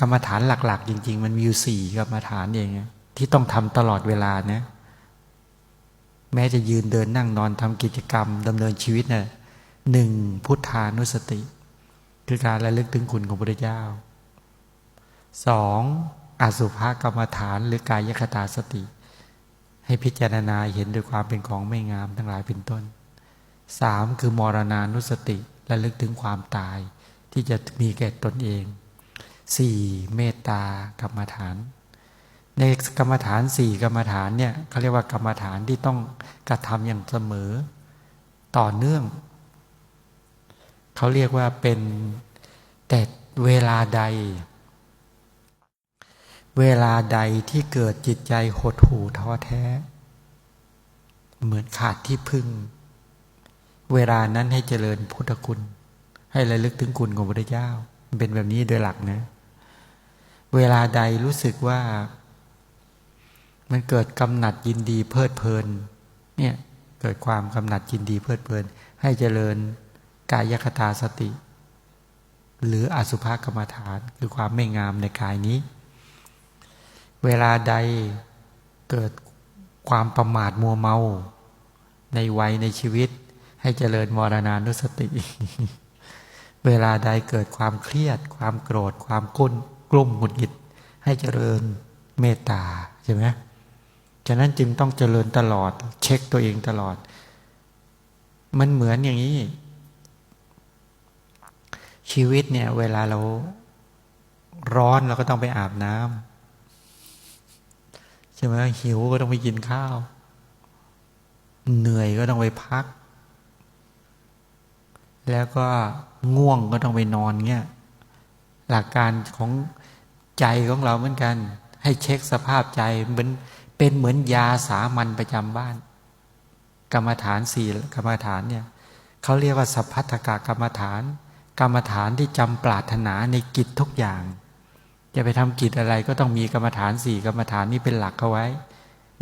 กรรมฐานหลัก ๆ จริง ๆ มันมีอยู่สี่กรรมฐานเองที่ต้องทำตลอดเวลานะแม้จะยืนเดินนั่งนอนทำกิจกรรมดำเนินชีวิตนะ่ะหนึ่งพุทธานุสติ คือการระลึกถึงคุณของพระเจ้าสองอสุภกรรมฐานหรือกายคตาสติ ให้พิจารณาเห็นด้วยความเป็นของไม่งามทั้งหลายเป็นต้นสามคือมรณานุสติระลึกถึงความตายที่จะมีแก่ตนเอง สี่เมตตากรรมฐาน ในกรรมฐานสี่กรรมฐานเนี่ยเขาเรียกว่ากรรมฐานที่ต้องกระทำอย่างเสมอ ต่อเนื่อง เขาเรียกว่าเป็นแต่เวลาใด เวลาใดที่เกิดจิตใจหดหู่ท้อแท้ เหมือนขาดที่พึ่ง เวลานั้นให้เจริญพุทธคุณ ให้ระลึกถึงคุณของพระเจ้า เป็นแบบนี้โดยหลักนะ เวลาใดรู้สึกว่า มันเกิดกำหนัดยินดีเพลิดเพลิน เนี่ยเกิดความกำหนัดยินดีเพลิดเพลิน ให้เจริญกายคตาสติ หรืออสุภกรรมฐานคือความไม่งามในกายนี้ เวลาใดเกิดความประมาทมัวเมา ในวัยในชีวิต ให้เจริญมรณานุสติ เวลาใดเกิดความเครียด ความโกรธ ความกุ้น กลุ่มหงุดหงิด ให้เจริญเมตตาใช่ไหมฉะนั้นจึงต้องเจริญตลอด เช็คตัวเองตลอด มันเหมือนอย่างนี้ ชีวิตเนี่ย เวลาเราร้อนเราก็ต้องไปอาบน้ำใช่ไหมหิวก็ต้องไปกินข้าว เหนื่อยก็ต้องไปพัก แล้วก็ง่วงก็ต้องไปนอนเงี้ยหลักการของ ใจของเราเหมือนกัน ให้เช็คสภาพใจเหมือนเป็นเหมือนยาสามัญประจำบ้าน กรรมฐานสี่กรรมฐานเนี่ยเขาเรียกว่าสัพพัทธกากรรมฐาน กรรมฐานที่จำปรารถนาในกิจทุกอย่าง จะไปทำกิจอะไรก็ต้องมีกรรมฐานสี่กรรมฐานนี้เป็นหลักเอาไว้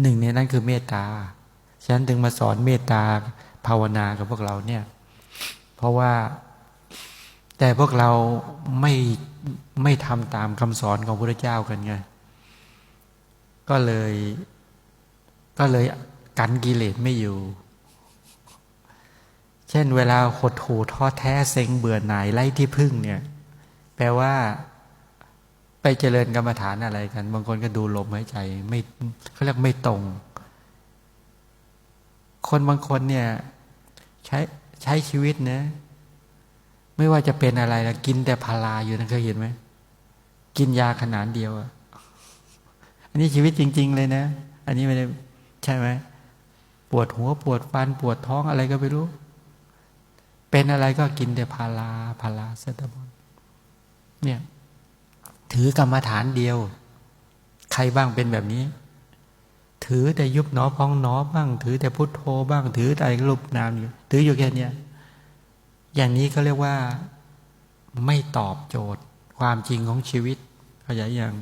หนึ่งในนั้นคือเมตตาฉันถึงมาสอนเมตตาภาวนากับพวกเราเนี่ย เพราะว่า แต่พวกเราไม่ไม่ทำตามคำสอนของพระเจ้ากันไง ก็เลย ก็เลยกันกิเลสไม่อยู่ เช่นเวลาหดหูท้อแท้เซ็งเบื่อหน่ายไล่ที่พึ่งเนี่ย แปลว่า ไปเจริญกรรมฐานอะไรกัน บางคนก็ดูลมหายใจ ไม่เขาเรียกไม่ตรง คนบางคนเนี่ย ใช้ใช้ชีวิตเนะ ไม่ว่าจะเป็นอะไรนะกินแต่พาราอยู่นะเคยเห็นไหมกินยาขนาดเดียวอะอันนี้ชีวิตจริง ๆ เลยนะ อันนี้ไม่ได้ใช่ไหมปวดหัวปวดฟันปวดท้องอะไรก็ไม่รู้ เป็นอะไรก็กินแต่พาราพาราเซตามอลเนี่ยถือกรรมฐานเดียว ใครบ้างเป็นแบบนี้ ถือแต่ยุบหนอพองหนอบ้าง ถือแต่พุทโธบ้าง ถือแต่รูปนามอยู่ ถืออยู่แค่เนี้ย อย่างนี้เขาเรียกว่าไม่ตอบโจทย์ ความจริงของชีวิตเขาใจยัง